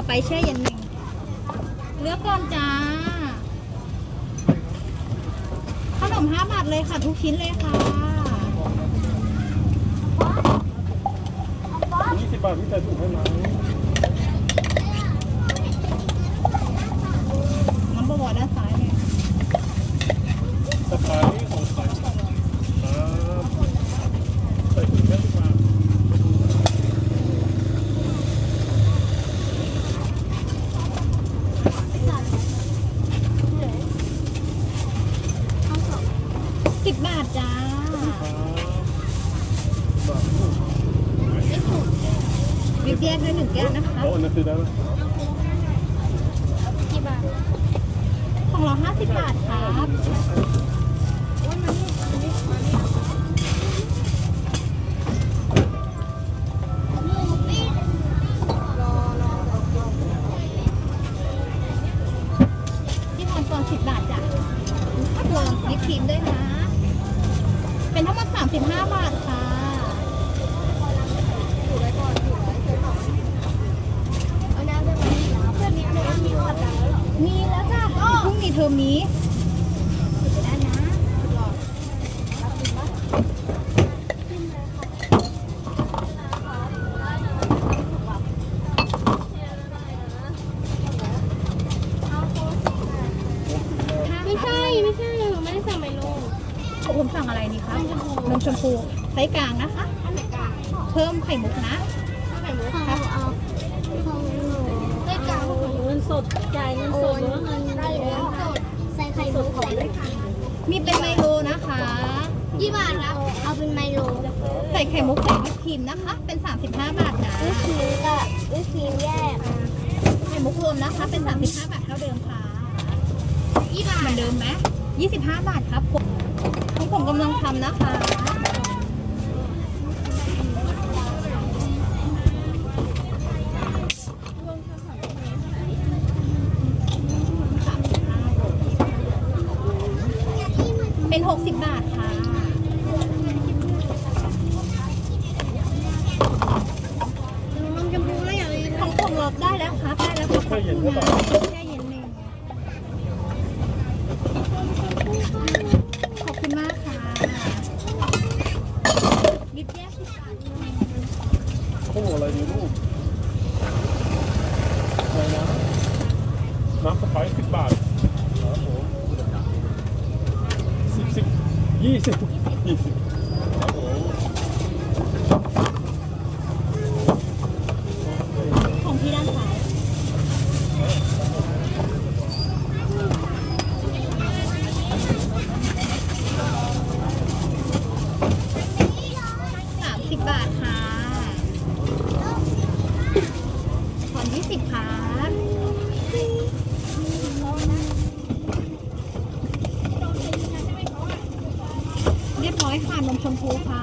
สไปซ์แช่เย็นหนึ่งเลือกก่อนจ้า ขนมห้าบาทเลยค่ะ ทุกชิ้นเลยค่ะยี่สิบบาทพี่ใส่ถุกให้ไหม น้ำบวรด้านซ้ายเนี่ย สไปซ์ของใครครับใส่ถุงแค่สิบบาท สิบบาทจ้า ครับบาทลูก วิป แยกด้วยหนึ่งแก้วนะคะโอ้อันนั้นคือได้ไหมกี่บาทของเราห้าสิบบาทครับโอ้ยมันนี่มันนี่มันนี่รอสิบบาทจ้ะรวมวิปครีมด้วยนะ เป็นทั้งหมดสามสิบห้าบาทค่ะ อยู่ไว้ก่อนอยู่ไว้เคยบอกเอาน้ำได้ไหมเพื่อนมีเพื่อนมีอดดังแล้วเหรอ มีแล้วจ้ะพรุ่งนี้เทอมนี้ได้นะไม่ใช่ ไม่ใช่หนูไม่ได้สั่งไมโลผมสั่งอะไรนี่คะนมชมพูไซส์กลางนะคะ เพิ่มไข่มุกนะ ถ้าไข่มุกครับเอาของหนูได้กลางของเงิน สดจ่ายเงินสดหรือว่าเงินได้แล้วใส่ไข่มุกใส่ไข่มีเป็นไมโลนะคะยี่บาทครับเอาเป็นไมโลใส่ไข่มุกใส่วิปครีมนะคะ เป็น 35 บาทนะวิปครีมกับวิปครีมแยกไข่มุกรวมนะคะ เป็น 35 บาทเท่าเดิมค่ะยี่บาเหมืทอนเดิมไหม25 บาทครับผมนี่ผมกำลังทำนะคะ เป็น 60 บาทค่ะนมชมพูไม่อยากเลยของของเราได้แล้วครับ ได้แล้วครับแค่เย็นเท่าไหร่แค่เย็นหนึ่งขอบคุณมากค่ะยิบแยกสิบบาทเขาบอกอะไรดีลูกอะไรนะน้ำสไปซ์สิบบาทครับผมสิบสิบ ยี่สิบยี่สิบครับผม ของพี่ด้านซ้ายสามสิบบาทค่ะถอนยี่สิบครับเรียบร้ อยค่ะนมชมพูค่ะ